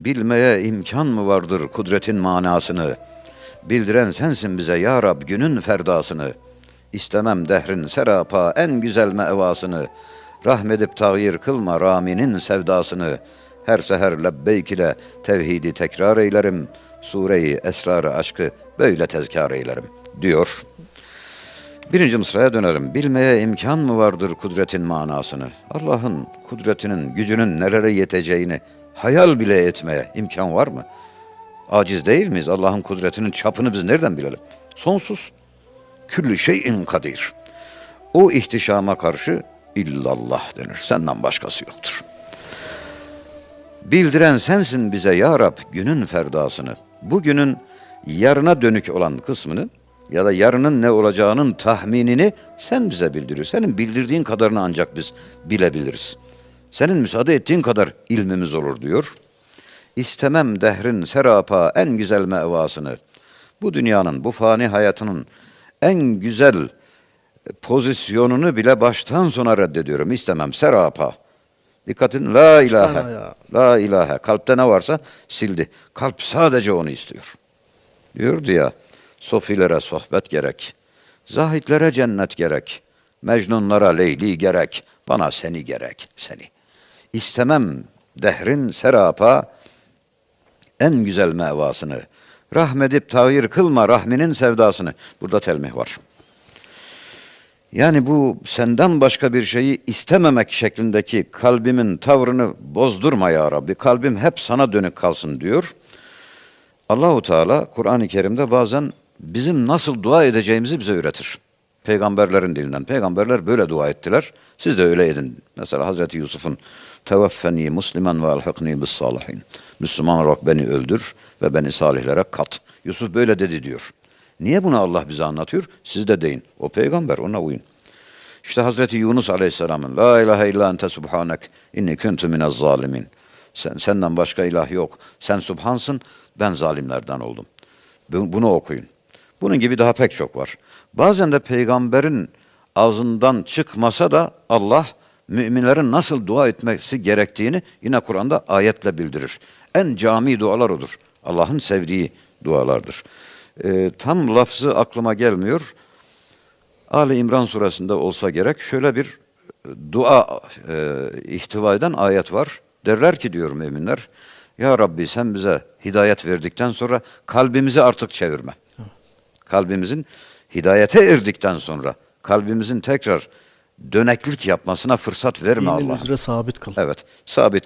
Bilmeye imkan mı vardır kudretin manasını? Bildiren sensin bize ya Rab günün ferdasını. İstemem dehrin serapa en güzel mevasını. Rahmedip tağyir kılma Rami'nin sevdasını. Her seher lebbeyk ile tevhidi tekrar eylerim. Sure-i esrarı aşkı böyle tezkar eylerim diyor. Birinci mısraya dönerim. Bilmeye imkan mı vardır kudretin manasını? Allah'ın kudretinin, gücünün nerelere yeteceğini hayal bile etmeye imkan var mı? Aciz değil miyiz? Allah'ın kudretinin çapını biz nereden bilelim? Sonsuz. Küllü şeyin kadir. O ihtişama karşı illallah denir. Senden başkası yoktur. Bildiren sensin bize ya Rab günün ferdasını. Bugünün yarına dönük olan kısmını ya da yarının ne olacağının tahminini sen bize bildiriyorsun. Senin bildirdiğin kadarını ancak biz bilebiliriz. Senin müsaade ettiğin kadar ilmimiz olur diyor. İstemem dehrin serapa en güzel mevasını. Bu dünyanın, bu fani hayatının en güzel pozisyonunu bile baştan sona reddediyorum. İstemem serapa. Dikkatin la ilahe. La ilahe. Kalpte ne varsa sildi. Kalp sadece onu istiyor. Diyordu ya, sofilere sohbet gerek. Zahitlere cennet gerek. Mecnunlara Leyli gerek. Bana seni gerek, seni. İstemem dehrin serapa en güzel mevasını. Rahmedip tağyir kılma rahminin sevdasını. Burada telmih var. Yani bu senden başka bir şeyi istememek şeklindeki kalbimin tavrını bozdurma ya Rabbi. Kalbim hep sana dönük kalsın diyor. Allahu Teala Kur'an-ı Kerim'de bazen bizim nasıl dua edeceğimizi bize öğretir. Peygamberlerin dilinden. Peygamberler böyle dua ettiler. Siz de öyle edin. Mesela Hazreti Yusuf'un teveffeni muslimen ve alhakni bis salihin. Müslüman olarak beni öldür ve beni salihlere kat. Yusuf böyle dedi diyor. Niye bunu Allah bize anlatıyor? Siz de deyin. O peygamber ona uyun. İşte Hazreti Yunus Aleyhisselam'ın La ilahe illa ente subhanek inni kuntu minez zalimin. Sen, senden başka ilah yok. Sen subhansın, ben zalimlerden oldum. Bu- Bunu okuyun. Bunun gibi daha pek çok var. Bazen de peygamberin ağzından çıkmasa da Allah müminlerin nasıl dua etmesi gerektiğini yine Kur'an'da ayetle bildirir. En cami dualar odur. Allah'ın sevdiği dualardır. Ee, tam lafzı aklıma gelmiyor. Ali İmran suresinde olsa gerek şöyle bir e, dua e, ihtiva eden ayet var. Derler ki diyor müminler, Ya Rabbi sen bize hidayet verdikten sonra kalbimizi artık çevirme. Kalbimizin hidayete erdikten sonra kalbimizin tekrar döneklik yapmasına fırsat verme Allah. sabit kıl. Evet, sabit